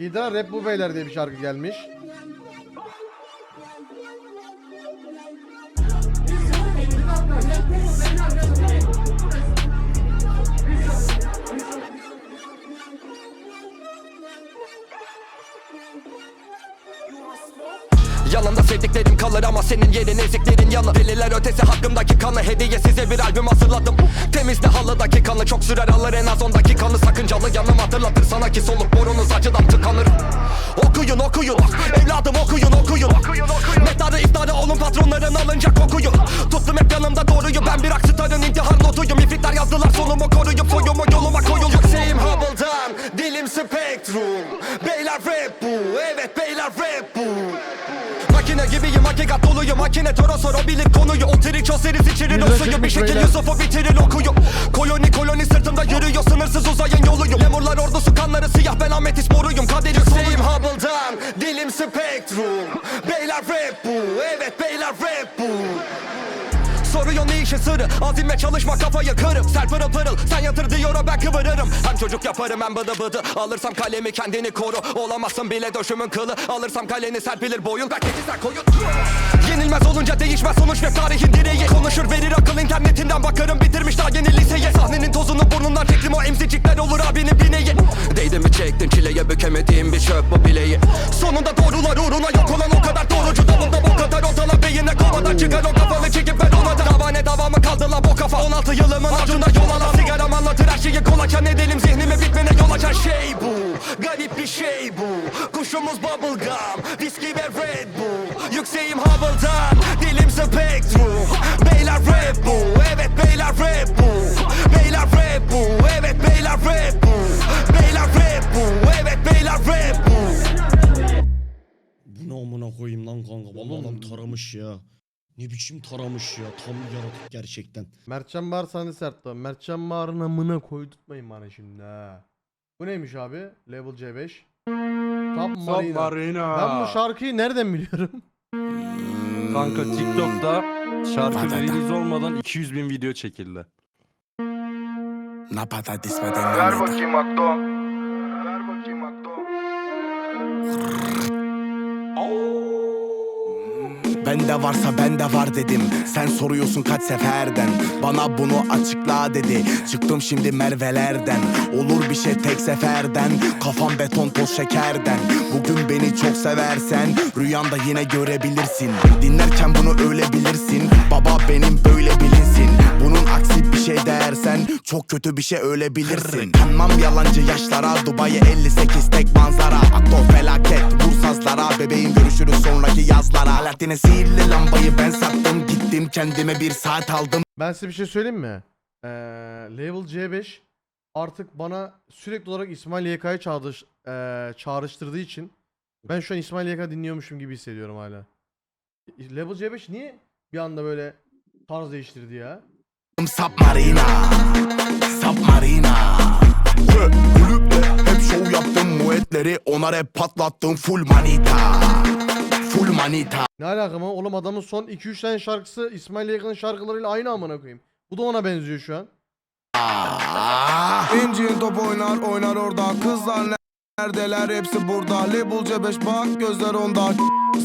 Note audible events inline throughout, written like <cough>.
Hidra Rap Bu Beyler diye bir şarkı gelmiş. Yanında sevdiklerim kalır ama senin yerin eziklerin yanı Deliler ötesi hakkımdaki kanı. Hediye size bir albüm hazırladım. Temizle halıdaki kanı. Çok sürer alır en az 10 dakikanı Sakıncalı yanım hatırlatır sana ki soluk borunuz acıdan tıkanır. Okuyun okuyun. Evladım okuyun okuyun. Metarı iftarı olun patronların alınacak okuyun Tuttum hep yanımda doğruyu. Ben bir aksıtarın intihar notuyum. İfritler yazdılar sonumu koruyup soyumu yoluma koyun Yükseğim Hubble'dan dilim Spectrum Beyler Gibiyim hakikat doluyum Makine torosor o bilir konuyu. O trik o seriz içirir o suyu Bir şekil? Yusuf'u bitirir okuyu Koloni koloni sırtımda yürüyor. Sınırsız uzayın yoluyum. Lemurlar ordusu kanları siyah. Ben Ahmet moruyum Kadir yükseğim Hubble'dan. Dilim Spectrum. Beyler rap bu. Evet beyler rap bu Soruyor ne işe sırrı? Azimle çalışma kafayı kırıp Ser pırıl pırıl sen yatır diyor ben kıvırırım. Hem çocuk yaparım hem bıdı bıdı. Alırsam kalemi kendini koru. Olamazsın bile döşümün kılı. Alırsam kaleni serpilir boyun. Belki dizler koyun? Yenilmez olunca değişmez sonuç ve tarihin direği. Konuşur verir akıl internetinden bakarım. Bitirmiş daha yeni liseye Sahnenin tozunu burnundan çektim o emzicikler olur abinin bineği. Değdi mi çektin çileye bükemediğim bir çöp bu bileği. Sonunda doğrular uğruna yok olan o kadar doğrucu Dalında bu kadar ortala beyine komadan Çıkar o kafanı çekip ver ona da Dava ne dava mı kaldı la bu kafa? 16 yılımın acına yol alan Sigaram anlatır her şeyi kolaçan edelim Zihnimi bitmene yol açan şey bu. Garip bir şey bu. Kuşumuz bubblegum Viski ve Red Bull. Yükseğim Hubble'dan Dilim Spectrum Beyler rap bu Evet beyler rap bu Beyler rap bu Evet beyler rap bu Beyler rap bu Evet beyler rap bu Bu ne amına koyayım lan kanka. Vallahi adam taramış ya. Ne biçim taramış ya. Tam yaratık gerçekten. Mertcan Bağır sahne sertti. Mertcan Bağır'ın amına koydurtmayın bana şimdi ha. Bu neymiş abi? Level C5. Top Marina. Submarina. Ben bu şarkıyı nereden biliyorum? Kanka TikTok'ta şarkı release olmadan 200 bin video çekildi. Ver bakayım Akdo. Bende varsa bende var dedim. Sen soruyorsun kaç seferden? Bana bunu açıkla dedi. Çıktım şimdi Merve'lerden. Olur bir şey tek seferden. Kafam beton toz şekerden. Bugün beni çok seversen Rüyanda yine görebilirsin. Dinlerken bunu öyle bilirsin Baba benim böyle bilinsin Bunun aksi bir şey dersen Çok kötü bir şey öyle bilirsin Kanmam yalancı yaşlara Dubai 58 tek manzara Akto felaket vur sazlara Bebeğim görüşürüz sonraki yazlara Alaaddin'e sihirli lambayı ben sattım Gittim kendime bir saat aldım Ben size bir şey söyleyeyim mi? Ee, Level C5 artık bana sürekli olarak İsmail YK'yı çağrış, ee, çağrıştırdığı için ben şu an İsmail YK dinliyormuşum gibi hissediyorum hala. Level C5 niye bir anda böyle tarz değiştirdi ya? Submarina Submarina Hı, Kulüpte hep şov yaptım. Muetleri Ona rap patlattım. Full manita. Full manita. Ne alaka mı? Oğlum adamın son 2-3 tane şarkısı İsmail YK'nın şarkılarıyla aynı amına koyayım. Bu da ona benziyor şu an. Ah. İncin top oynar oynar orada. Kızlar neredeler? Hepsi burada. Label C5 bak gözler onda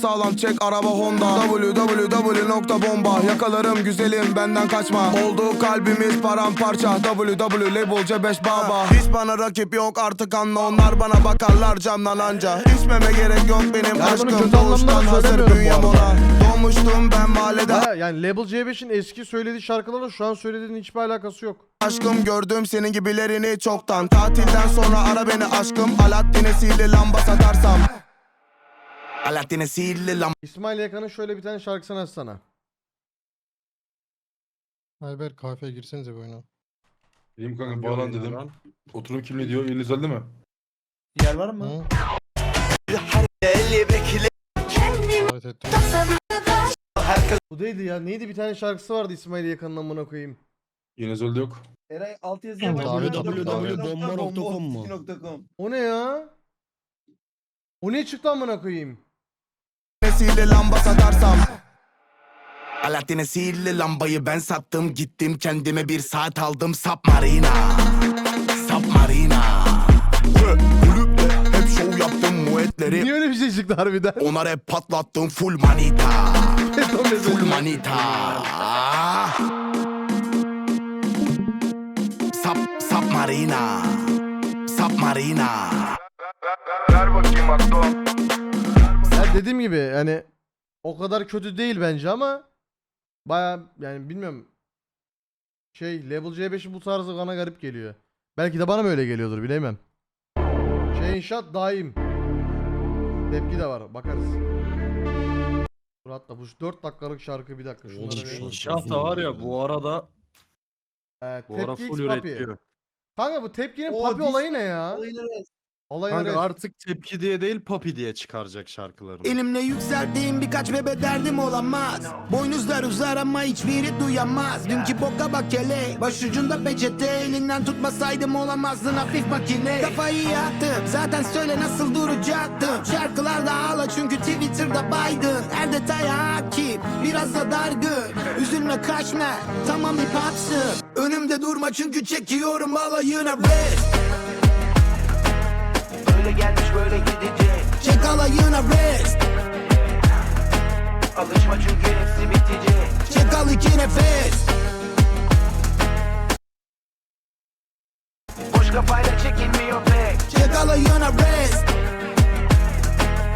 Sağlam çek araba Honda. Www nokta bomba. Yakalarım güzelim benden kaçma. Oldu kalbimiz paramparça. Www label C5 baba. Hiç bana rakip yok artık anla. Onlar bana bakarlar camdan anca. İçmeme gerek yok benim Ya bunu aşkım. kötü anlamda Doğuştan hazır söylemiyorum bu bünyem arada. ona Doğmuştum ben mahallede Ha, yani Level C5'in eski söylediği şarkılarla şu an söylediğinin hiçbir alakası yok. Aşkım gördüm senin gibilerini çoktan. Tatilden sonra ara beni aşkım. Alaaddin'e sihirli lamba satarsam Alaaddin'e sihirli lamba İsmail YK'nın şöyle bir tane şarkısını açsana. Ayber kahveye girsenize bu oyuna. Benim kanka bağlan dedim. Oturum kimliği diyor. Eliniz geldi mi? Yer var mı? Davet ettim. Bu neydi ya? Neydi bir tane şarkısı vardı İsmail YK'nın amına koyayım. Yeniz öldü yok. Eray alt yazıya bak. www.bomba.com mu? O ne ya? O ne çıktı amına koyayım? Sihirli lamba satarsam. Alaaddin'e sihirli lambayı ben sattım. Gittim kendime bir saat aldım. Submarina. Submarina. Kulüpte hep şov yaptım çıktı harbiden. Ona rap patlattım. Full manita. <laughs> Full manita. Sap, sap marina Sap marina Ver bakayım Akdo. Dediğim gibi yani o kadar kötü değil bence ama baya yani bilmiyorum şey Level C5'in bu tarzı bana garip geliyor. Belki de bana mı öyle geliyordur bilemem. Şey inşaat daim. Tepki de var bakarız. Dur hatta bu 4 dakikalık şarkı bir dakika şunları bir- İnşaat da var ya bu arada Ee, bu ara tepki full X Papi. üretiyor. Kanka bu tepkinin O papi olayı ne ya? Olayı Kanka ne? artık tepki diye değil papi diye çıkaracak şarkılarını. Elimle yükselttiğim birkaç bebe derdim olamaz. Boynuzlar uzar ama hiçbiri duyamaz. Dünkü boka bak hele Başucunda peçete. Elinden tutmasaydım olamazdın hafif makine. Kafayı yaktım zaten söyle nasıl duracaktım. Şarkılarda ağla çünkü Twitter'da baydın. Her detaya hakim biraz da dargın. Üzülme kaçma tamam hip hopsın Önümde durma çünkü çekiyorum alayına. Rest Böyle gidecek. Çek alayına rest Alışma çünkü hepsi bitecek. Çek al iki nefes Boş kafayla çekilmiyor pek. Çek alayına rest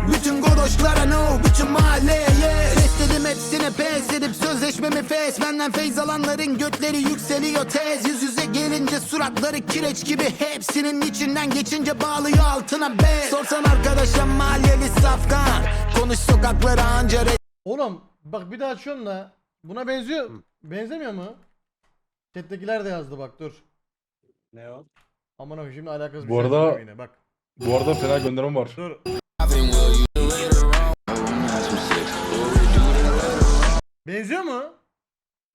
Bütün godoşlara no Bütün mahalleye yes Dedim hepsine pes edip sözleşmemi fes Benden feyz alanların götleri yükseliyor tez Yüz yüze gelince suratları kireç gibi Hepsinin içinden geçince bağlıyor altına bez Sorsan arkadaşa mahalleli safkan Konuş sokaklara anca Oğlum bak bir daha açıyorum da buna benziyor. Benzemiyor mu? Chat'tekiler de yazdı bak dur. Ne o? Aman abi şimdi alakasız bir Bu şey arada- söylüyorum yine bak. Bu arada fena gönderim var. Dur. Benziyor mu?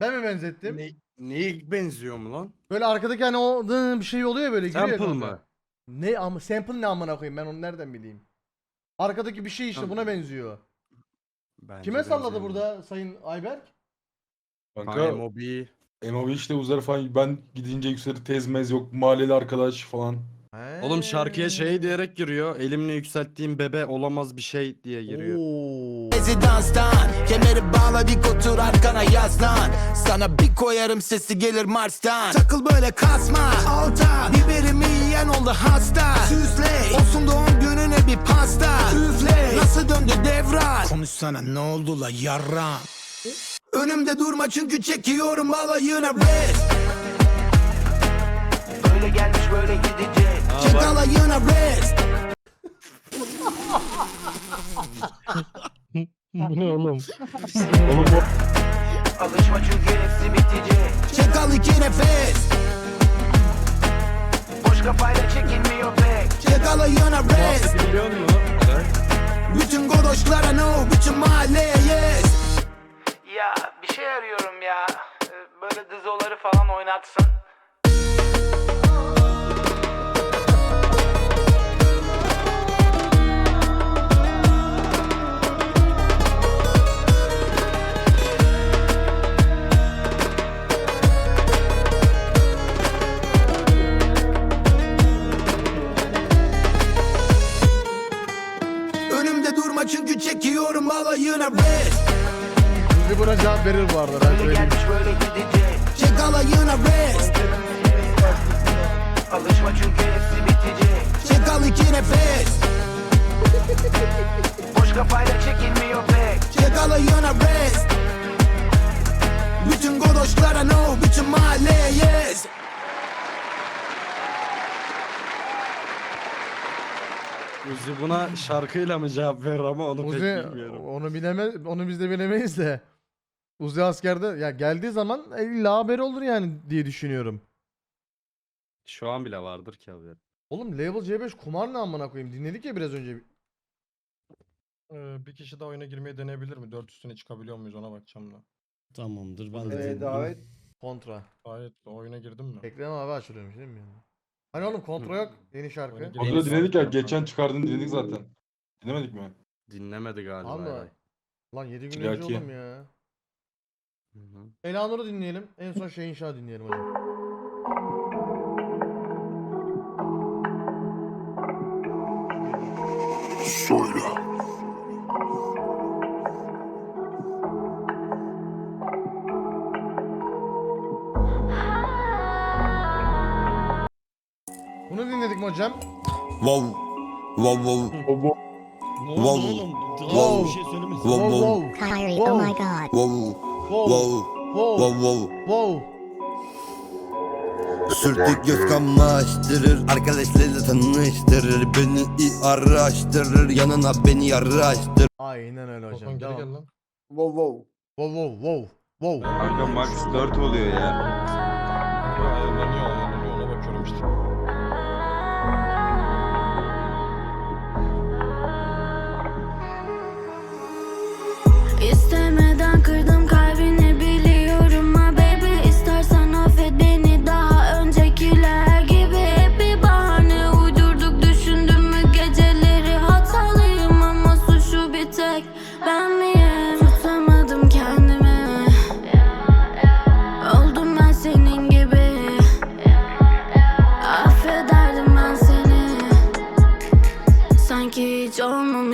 Ben mi benzettim? Ne, neye benziyor mu lan? Böyle arkadaki hani o dı bir şey oluyor ya böyle giriyor ya Sample kanka. mı? Ne ama sample ne amına koyayım ben onu nereden bileyim? Arkadaki bir şey işte buna benziyor. Bence Kime salladı benziyor. burada Sayın Ayberk? Kanka Kanka MOB. MOB işte uzar falan ben gidince yükselir tezmez yok mahalleli arkadaş falan. Oğlum şarkıya şey diyerek giriyor. Elimle yükselttiğim bebe olamaz bir şey diye giriyor. Oo. Rezidanstan Kemeri bağla dik otur arkana yaslan Sana bir koyarım sesi gelir Mars'tan. Takıl böyle kasma. Alta. Biberimi yiyen oldu hasta. Süsle Olsun doğum gününe bir pasta. Üfle. Nasıl döndü devran? Konuşsana ne oldu la yarra Önümde durma çünkü çekiyorum alayına rest Böyle gelmiş böyle gidecek. Çek alayına rest <laughs> Bu ne oğlum? Oğlum bu Alışma çünkü hepsi bitecek. Çek al iki nefes Boş kafayla çekilmiyor pek. Çek alayına rest biliyor musun? Bütün godoşlara no Bütün mahalleye yes Ya bir şey arıyorum ya. Ee, Böyle dizoları falan oynatsın. Çekiyorum alayına rest Bizi buna cevap verir bu arada ben söyleyeyim. gelmiş böyle gidecek. Çek alayına rest Alışma çünkü hepsi bitecek. Çek al iki nefes Boş kafayla çekilmiyor pek. Çek alayına rest Bütün godoşlara no Bütün mahalleye yes Uzi buna şarkıyla mı cevap verir ama onu Uzi pek bilmiyorum. onu bilemez onu biz de bilemeyiz de. Uzi askerde ya geldiği zaman illa haberi olur yani diye düşünüyorum. Şu an bile vardır ki haber. Oğlum Level C5 kumar ne amına koyayım dinledik ya biraz önce. Ee, bir kişi daha oyuna girmeye deneyebilir mi? 4 üstüne çıkabiliyor muyuz ona bakacağım da. Tamamdır ben de Ee, davet Kontra. Gayet oyuna girdim mi? Ekrem abi açılıyormuş değil mi yani? Hani oğlum kontra yok yeni şarkı. Oyuna Kontrol dinledik ya geçen çıkardın dinledik zaten. Dinlemedik mi? Dinlemedi galiba. Allah. Eray. Lan 7 gün önce oğlum ya. Hı hı. Elanur'u dinleyelim. En son şey inşa dinleyelim hocam. Söyle hocam. Wow Wow wow Ne oldu Wow. oğlum? Daha Wow. bir şey söylemesin. Wow Wow wow wow Kyrie, Whoa. oh my god. Wow wow Wow wow Wow wow wow. Sürtük göz kamaştırır Arkadaşlarıyla tanıştırır Beni iyi araştırır Yanına beni yaraştır Aynen öyle hocam. Devam. lan. Wow wow wow wow wow. Kanka max 4 oluyor ya.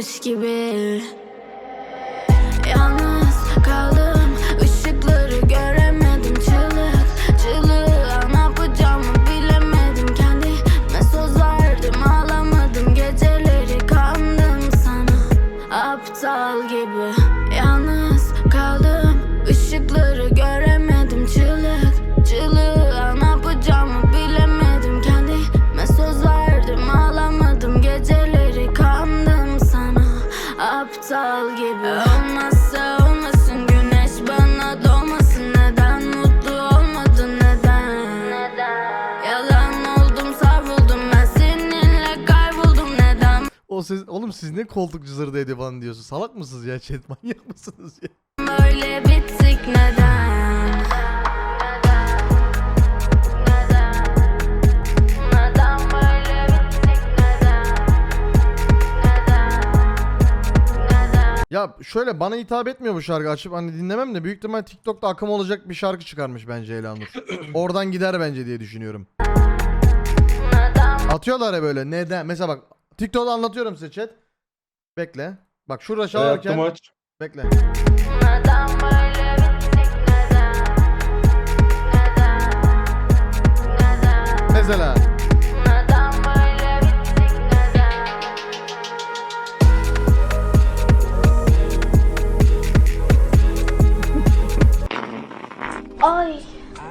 Olmamış gibi aptal gibi. Olmazsa olmasın güneş bana doğmasın. Neden mutlu olmadın neden? Yalan oldum savruldum. Ben seninle kayboldum. Neden? O siz oğlum siz ne koltuk cızırdı dedi bana diyorsun. Salak mısınız ya? Chat manyak mısınız ya? Ya şöyle bana hitap etmiyor bu şarkı açıp hani dinlemem de büyük ihtimal TikTok'ta akım olacak bir şarkı çıkarmış bence Elanur. <clears throat> Oradan gider bence diye düşünüyorum. Atıyorlar ya böyle neden? Mesela bak TikTok'ta anlatıyorum size chat. Bekle. Bak şurada çalarken bekle. Bittik neden Neden Neden Mesela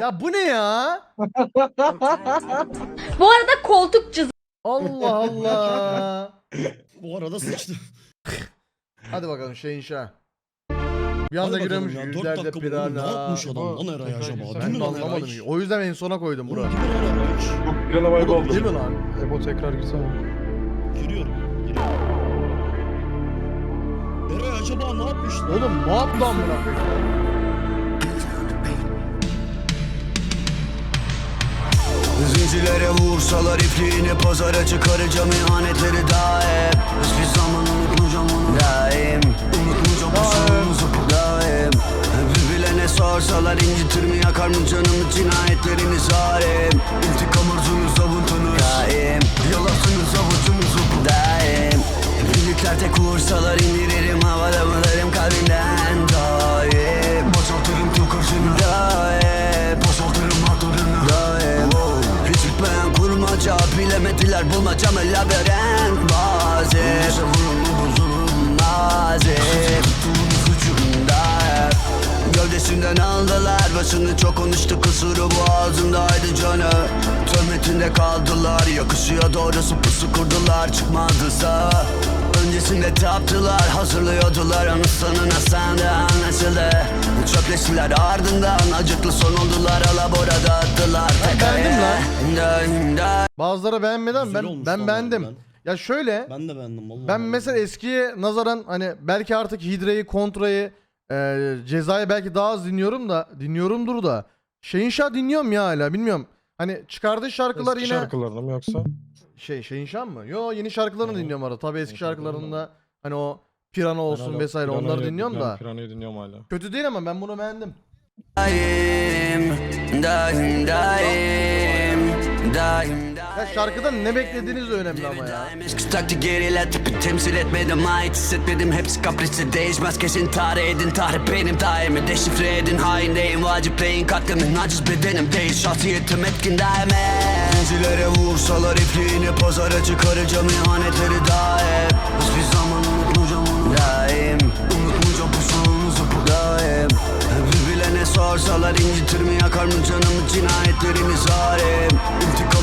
ya bu ne ya? <laughs> Bu arada koltuk cız. Allah Allah. Bu arada sıçtı. Hadi bakalım şey inşa. Bir Hadi anda bakalım giriyormuş ya, dört yüzlerde dakika bu oğlum, Ne pirana. yapmış adam lan Eray acaba? Ben mi de lan Eray? anlamadım. O yüzden en sona koydum bura. Değil mi lan Eray? plana Oğlum oldu. değil mi lan? Ebo tekrar girsene. Giriyorum. Giriyorum. Eray acaba ne yapmış lan? Oğlum ne yaptı amına koyayım? Zincirlere vursalar ipliğini pazara çıkaracağım ihanetleri hep Hiçbir zaman unutmayacağım onu. Daim. Unutmayacağım bu sonumuzu daim. Birbirlerine sorsalar incitir mi yakar mı canımı cinayetleriniz harim İntikam arzunuz avuntunuz daim. Yalarsınız avucunuzu daim. Birlikler tek vursalar indiririm bilemediler bulmacamı labirent Mazim Daim Gövdesinden aldılar. Başını çok konuştu kusuru boğazındaydı canı. Töhmetinde kaldılar Yakışıyor doğrusu pusu kurdular. Çıkmadısa Öncesinde taptılar Hazırlıyordular anı sonuna sen de anlaşıldı Çöpleştiler ardından Acıklı son oldular Alaborada attılar Ben beğendim lan. Daim Bazıları Güzel ben olmuş ben beğendim. harbiden. Ya şöyle Ben de beğendim vallahi. ben mesela eskiye nazaran hani belki artık Hidra'yı, Kontra'yı, e, Ceza'yı belki daha az dinliyorum da dinliyorumdur da Şehinşah dinliyorum ya hala bilmiyorum. Hani çıkardığı şarkılar Eski yine şarkılarını mı yoksa? şey Şehinşah mı? Yo yeni şarkılarını Hı. dinliyorum arada. Tabii eski şarkılarında hani o Pirana olsun Ben vesaire onları dinliyorum da. Piranha'yı dinliyorum hala. Kötü değil ama ben bunu beğendim. Daim, daim, daim, daim, Ya şarkıdan ne beklediğiniz önemli ama ya. taktik geriler tipi temsil etmedim. Ait hissetmedim. Hepsi kaprisi değişmez. Kesin tarih edin. Tarih benim daimi. Deşifre edin. Haindeyim vacipleyin katlimin aciz bedenim. Değil. Şahsiyetim etkin daimi Zencilere vursalar ipliğini pazara çıkaracağım ihanetleri daim. Hiçbir zaman unutmayacağım onu daim. Unutmayacağım pusuğunuzu bu daim. Bir bilene sorsalar incitir mi yakar mı canımı? Cinayetlerini zalim İntikam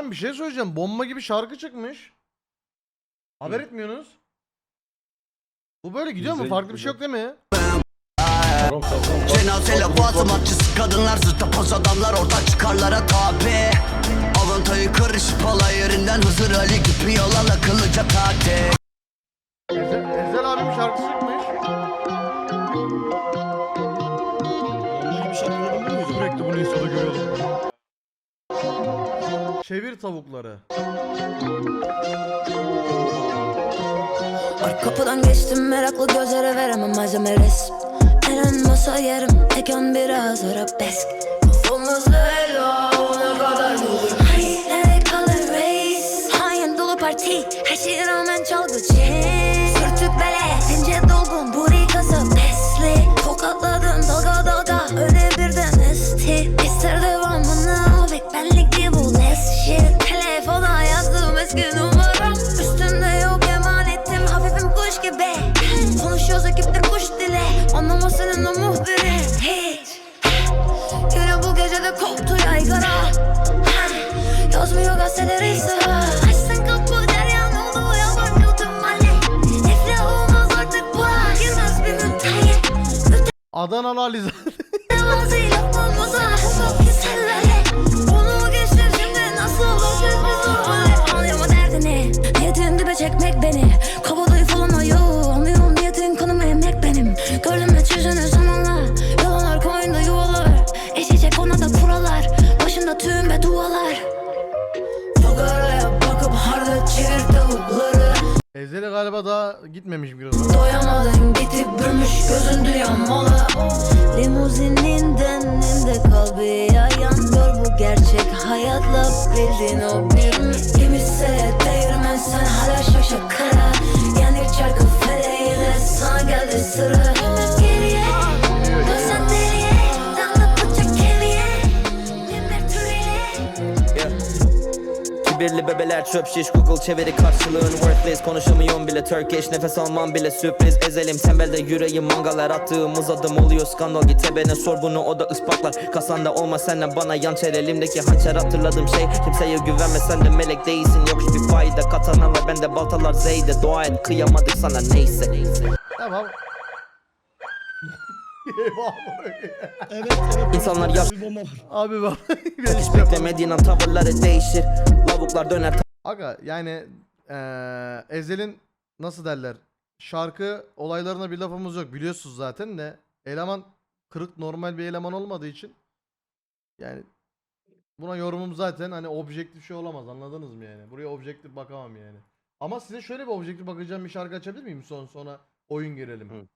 Hocam bir şey söyleyeceğim. Bomba gibi şarkı çıkmış. Haber etmiyorsunuz. Bu böyle gidiyor mu? Güzel Farklı bir şey yok değil mi? Cenazeyle boğazım atçısı kadınlar zırta poz adamlar ortak çıkarlara tabi Avantayı karışıp alay yerinden Hızır Ali gibi yalan akıllıca taktik Çevir tavukları. Arka kapıdan geçtim meraklı gözlere veremem malzeme resim En ön masa yerim tekan biraz arabesk Kafamızda ela ona kadar Hayır nereye kalır reis. Hain dolu parti her şeye rağmen çalgı Sürtük bele ince dolgun buri kasıp pesli Tokatladım dalga derdini? Niyetin dibe çekmek beni. Kabadayı daha gitmemiş biraz. Doyamadın gitip bürmüş gözün dünya mola Limuzininden inde kal bir yayan Gör bu gerçek hayatla bildiğin o bir? Kimse değirmen sen hala şaşa kara Yenir çarkı feleğine sana geldi sıra Kibirli bebeler çöp şiş Google çeviri karşılığın worthless. Konuşamıyorum bile Turkish Nefes almam bile sürpriz. Ezelim tembelde yüreğim mangalar Attığımız adım oluyor. Skandal Git ebene sor bunu o da ispatlar Kasanda olma senden bana yançer Elimdeki hançer hatırladığım şey Kimseye güvenme. Sen de melek değilsin Yok hiçbir fayda Katanalar bende baltalar zeyde Dua et kıyamadık sana neyse. Tamam. Evet evet. İnsanlar var. Abi bak. Hiç beklemediğin an tavırları değişir Lavuklar döner Aga yani eee Ezel'in nasıl derler şarkı olaylarına bir lafımız yok biliyorsunuz zaten de eleman kırık normal bir eleman olmadığı için yani buna yorumum zaten hani objektif şey olamaz anladınız mı yani buraya objektif bakamam yani ama size şöyle bir objektif bakacağım bir şarkı açabilir miyim son sonra oyun girelim.